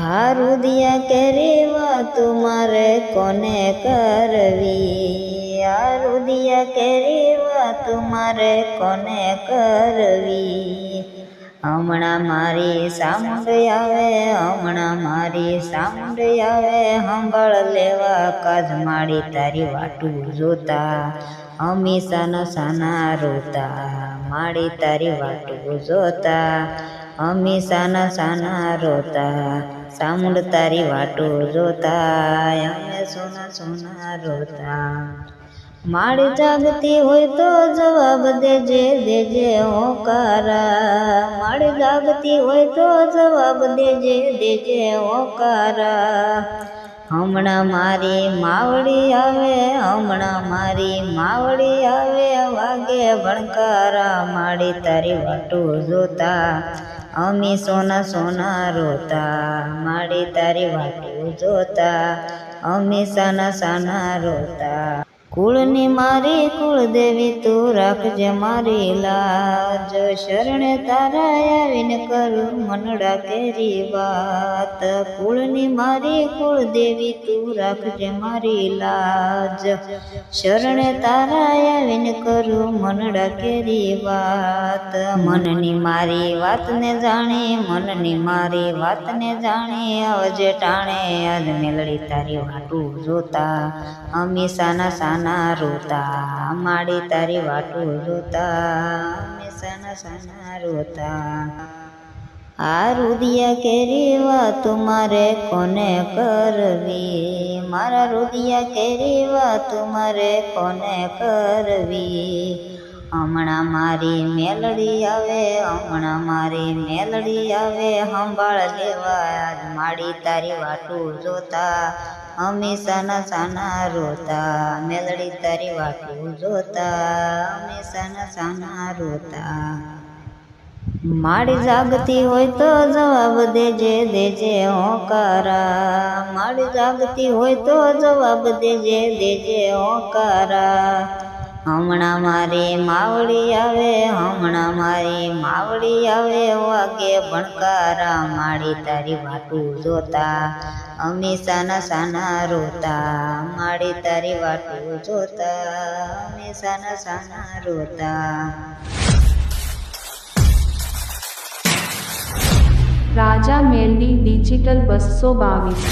આ દિયા કેરી વાતું મારે કોને કરવી? હારું દિયા કેરી વાતું મારે કોને કરવી? હમણાં મારી સામુંડ આવે, હમણાં મારી સામુંડ આવે હંભાળ લેવા કાજ માડી તારી વાટું જોતા અમી સાના સાના રોતા, માડી તારી વાટું જોતા. અમી સાના સાના રોતા, સામુંડ તારી વાટો જોતા અમે સોના સોના રોતા. માળી જાગતી હોય તો જવાબ દેજે દેજે હોકારા. માળી જાગતી હોય તો જવાબ દેજે દેજે હોકારા. હમણાં મારી માવડી આવે, હમણાં મારી માવડી આવે, વાગે ભણકારા. માળી તારી વાટો જોતા. અમી સોના સોના રોતા માડી તારી વાટું જોતા અમે સાના સાના રોતા. કુળની મારી કુળદેવી, તું રાખજે મારી લાજ. શરણે તારા આવીને કરું મનડા કેરી વાત. કુળની મારી કુળદેવી, તું રાખજે મારી લાજ. શરણે તારા આવીને કરું મનડા કેરી વાત. મનની મારી વાતને જાણે, મનની મારી વાતને જાણે, આવજે ટાણે. આજ મેલડી તારી વાટું જોતા અમી સાના સાના રોતા માડી તારી વાટું જોતા, અમે સના સના રોતા. આ રુદિયા કેરી વાત મારે કોને કરવી? મારા રુદિયા કેરી વાત મારે કોને કરવી? હમણાં મારી મેલડી આવે, હમણાં મારી મેલડી આવે સંભાળ લેવા માડી તારી વાટું જોતા. અમે સાના સાના રોતા, મેલડી તારી વાટું જોતા અમે સાના સાના રોતા. માડી જાગતી હોય તો જવાબ દેજે દેજે હોકારા. માડી જાગતી હોય તો જવાબ દેજે દેજે હોકારા. હમણાં મારી માવડી આવે, હમણાં મારી માવડી આવે વાગે ભણકારા માડી તારી વાટું જોતા અમે સાના સાના રોતા માળી તારી વાટું જોતા અમે સાના સાના રોતા. રાજા મેલડી ડિજિટલ બસો બાવીસ.